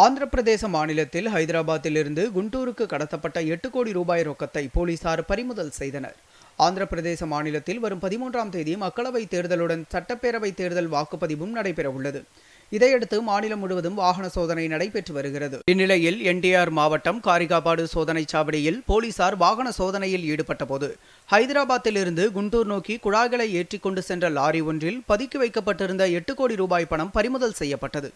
ஆந்திர பிரதேச மாநிலத்தில் ஹைதராபாத்திலிருந்து குண்டூருக்கு கடத்தப்பட்ட எட்டு கோடி ரூபாய் ரொக்கத்தை போலீசார் பறிமுதல் செய்தனர். ஆந்திர பிரதேச மாநிலத்தில் வரும் பதிமூன்றாம் தேதி மக்களவைத் தேர்தலுடன் சட்டப்பேரவைத் தேர்தல் வாக்குப்பதிவும் நடைபெறவுள்ளது. இதையடுத்து மாநிலம் முழுவதும் வாகன சோதனை நடைபெற்று வருகிறது. இந்நிலையில் என்டிஆர் மாவட்டம் காரிகாபாடு சோதனைச் சாவடியில் போலீசார் வாகன சோதனையில் ஈடுபட்டபோது ஹைதராபாத்திலிருந்து குண்டூர் நோக்கி குழாய்களை ஏற்றிக்கொண்டு சென்ற லாரி ஒன்றில் பதுக்கி வைக்கப்பட்டிருந்த எட்டு கோடி ரூபாய் பணம் பறிமுதல் செய்யப்பட்டது.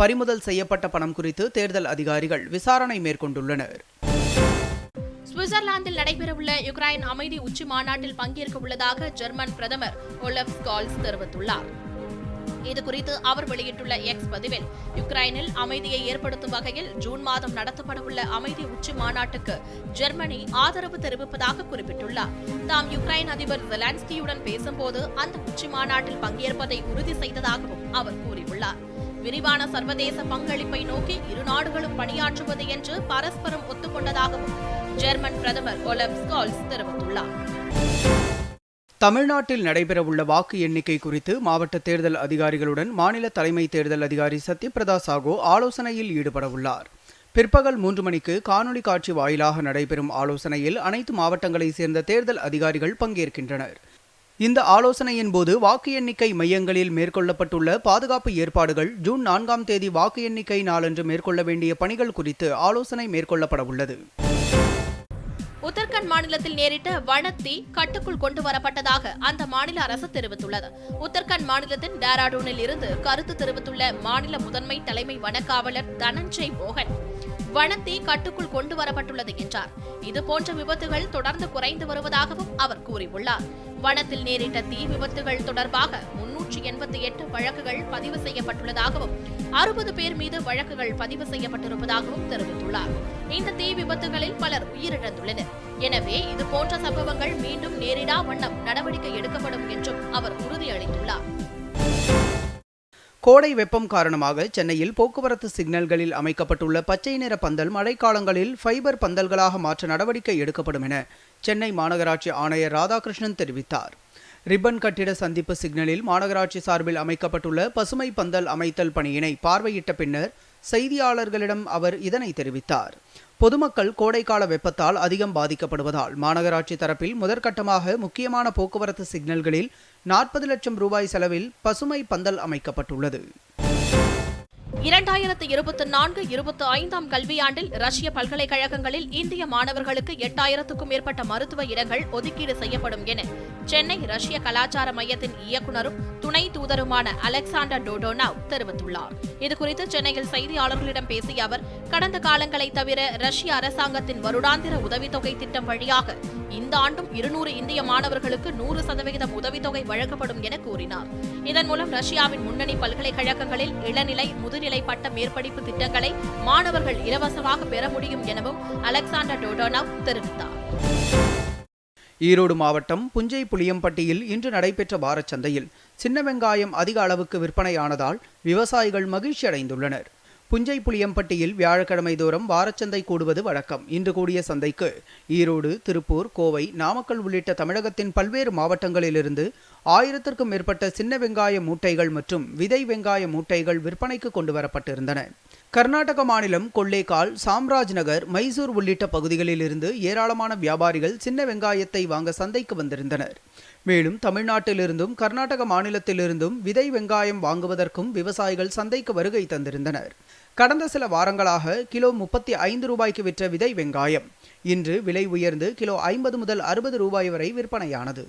பறிமுதல் செய்யப்பட்ட பணம் குறித்து தேர்தல் அதிகாரிகள் விசாரணை மேற்கொண்டுள்ளனர். சுவிட்சர்லாந்தில் நடைபெறவுள்ள யுக்ரைன் அமைதி உச்சி மாநாட்டில் பங்கேற்க உள்ளதாக ஜெர்மன் பிரதமர் ஒலப் ஸ்கால்ஸ் தெரிவித்துள்ளார். இதுகுறித்து அவர் வெளியிட்டுள்ள எக்ஸ் பதிவில் யுக்ரைனில் அமைதியை ஏற்படுத்தும் வகையில் ஜூன் மாதம் நடத்தப்படவுள்ள அமைதி உச்சி மாநாட்டுக்கு ஜெர்மனி ஆதரவு தெரிவிப்பதாக குறிப்பிட்டுள்ளார். தாம் யுக்ரைன் அதிபர் ஜெலான்ஸ்கியுடன் பேசும்போது அந்த உச்சி மாநாட்டில் பங்கேற்பதை உறுதி செய்ததாகவும் அவர் கூறியுள்ளார். விரிவான சர்வதேச பங்களிப்பை நோக்கி இரு நாடுகளும் பணியாற்றுவது என்று பரஸ்பரம் ஒத்துக்கொண்டதாகவும் ஜெர்மன் பிரதமர் ஒலப் ஸ்கால்ஸ் தெரிவித்துள்ளார். தமிழ்நாட்டில் நடைபெறவுள்ள வாக்கு எண்ணிக்கை குறித்து மாவட்ட தேர்தல் அதிகாரிகளுடன் மாநில தலைமை தேர்தல் அதிகாரி சத்யபிரதா சாகோ ஆலோசனையில் ஈடுபடவுள்ளார். பிற்பகல் மூன்று மணிக்கு காணொலி காட்சி வாயிலாக நடைபெறும் ஆலோசனையில் அனைத்து மாவட்டங்களைச் சேர்ந்த தேர்தல் அதிகாரிகள் பங்கேற்கின்றனர். இந்த ஆலோசனையின் போது வாக்கு எண்ணிக்கை மையங்களில் மேற்கொள்ளப்பட்டுள்ள பாதுகாப்பு ஏற்பாடுகள் ஜூன் நான்காம் தேதி வாக்கு எண்ணிக்கை நாளன்று மேற்கொள்ள வேண்டிய பணிகள் குறித்து ஆலோசனை மேற்கொள்ளப்பட உள்ளது. உத்தரகண்ட் மாநிலத்தில் நேரிட்ட வனத்தீ கட்டுக்குள் கொண்டு வரப்பட்டதாக அந்த மாநில அரசு தெரிவித்துள்ளது. உத்தரகண்ட் மாநிலத்தின் டேராடூனில் இருந்து கருத்து தெரிவித்துள்ள மாநில முதன்மை தலைமை வனக்காவலர் தனஞ்சய் மோகன் வனத்தீ கட்டுக்குள் கொண்டு வரப்பட்டுள்ளது என்றார். இதுபோன்ற விபத்துகள் தொடர்ந்து குறைந்து வருவதாகவும் அவர் கூறியுள்ளார். வனத்தில் நேரிட்ட தீ விபத்துகள் தொடர்பாக முன்னூற்றி எண்பத்தி எட்டு வழக்குகள் பதிவு செய்யப்பட்டுள்ளதாகவும் அறுபது பேர் மீது வழக்குகள் பதிவு செய்யப்பட்டிருப்பதாகவும் தெரிவித்துள்ளார். இந்த தீ விபத்துகளில் பலர் உயிரிழந்துள்ளனர். எனவே இதுபோன்ற சம்பவங்கள் மீண்டும் நேரிடா வண்ணம் நடவடிக்கை எடுக்கப்படும் என்றும் அவர் உறுதியளித்துள்ளார். கோடை வெப்பம் காரணமாக சென்னையில் போக்குவரத்து சிக்னல்களில் அமைக்கப்பட்டுள்ள பச்சை நிற பந்தல் மழைக்காலங்களில் ஃபைபர் பந்தல்களாக மாற்ற நடவடிக்கை எடுக்கப்படும் என சென்னை மாநகராட்சி ஆணையர் ராதாகிருஷ்ணன் தெரிவித்தார். ரிப்பன் கட்டிட சந்திப்பு சிக்னலில் மாநகராட்சி சார்பில் அமைக்கப்பட்டுள்ள பசுமை பந்தல் அமைத்தல் பணியினை பார்வையிட்ட பின்னர் செய்தியாளர்களிடம் அவர் இதனை தெரிவித்தார். பொதுமக்கள் கோடைக்கால வெப்பத்தால் அதிகம் பாதிக்கப்படுவதால் மாநகராட்சி தரப்பில் முதற்கட்டமாக முக்கியமான போக்குவரத்து சிக்னல்களில் நாற்பது லட்சம் ரூபாய் செலவில் பசுமை பந்தல் அமைக்கப்பட்டுள்ளது. இரண்டாயிரத்து இருபத்தி நான்கு இருபத்தி ஐந்தாம் கல்வியாண்டில் ரஷ்ய பல்கலைக்கழகங்களில் இந்திய மாணவர்களுக்கு எட்டாயிரத்துக்கும் மேற்பட்ட மருத்துவ இடங்கள் ஒதுக்கீடு செய்யப்படும் என சென்னை ரஷ்ய கலாச்சார மையத்தின் இயக்குநரும் துணை தூதருமான அலெக்சாண்டர் டோடோனாவ் தெரிவித்துள்ளார். இதுகுறித்து சென்னையில் செய்தியாளர்களிடம் பேசிய அவர் கடந்த காலங்களை தவிர ரஷ்ய அரசாங்கத்தின் வருடாந்திர உதவித்தொகை திட்டம் வழியாக இந்த ஆண்டும் இருநூறு இந்திய மாணவர்களுக்கு நூறு சதவிகிதம் உதவித்தொகை வழங்கப்படும் என கூறினார். இதன் மூலம் ரஷ்யாவின் முன்னணி பல்கலைக்கழகங்களில் இளநிலை முதுநிலை பட்ட மேற்படிப்பு திட்டங்களை மாணவர்கள் இலவசமாக பெற முடியும் எனவும் அலெக்சாண்டர் டோடோனவ் தெரிவித்தார். ஈரோடு மாவட்டம் புஞ்சை புளியம்பட்டியில் இன்று நடைபெற்ற வாரச்சந்தையில் சின்ன வெங்காயம் அதிக அளவுக்கு விற்பனையானதால் விவசாயிகள் மகிழ்ச்சி அடைந்துள்ளனர் புஞ்சை புளியம்பட்டியில் வியாழக்கிழமை தோறும் வாரச்சந்தை கூடுவது வழக்கம். இன்று கூடிய சந்தைக்கு ஈரோடு திருப்பூர் கோவை நாமக்கல் உள்ளிட்ட தமிழகத்தின் பல்வேறு மாவட்டங்களிலிருந்து ஆயிரத்திற்கும் மேற்பட்ட சின்ன வெங்காய மூட்டைகள் மற்றும் விதை வெங்காய மூட்டைகள் விற்பனைக்கு கொண்டு வரப்பட்டிருந்தன கர்நாடக மாநிலம் கொள்ளேகால் சாம்ராஜ் நகர் மைசூர் உள்ளிட்ட பகுதிகளில் இருந்து ஏராளமான வியாபாரிகள் சின்ன வெங்காயத்தை வாங்க சந்தைக்கு வந்திருந்தனர். மேலும் தமிழ்நாட்டிலிருந்தும் கர்நாடக மாநிலத்திலிருந்தும் விதை வெங்காயம் வாங்குவதற்கும் விவசாயிகள் சந்தைக்கு வருகை தந்திருந்தனர். கடந்த சில வாரங்களாக கிலோ முப்பத்தி ஐந்து ரூபாய்க்கு விற்ற விதை வெங்காயம். இன்று விலை உயர்ந்து கிலோ ஐம்பது முதல் அறுபது ரூபாய் வரை விற்பனையானது.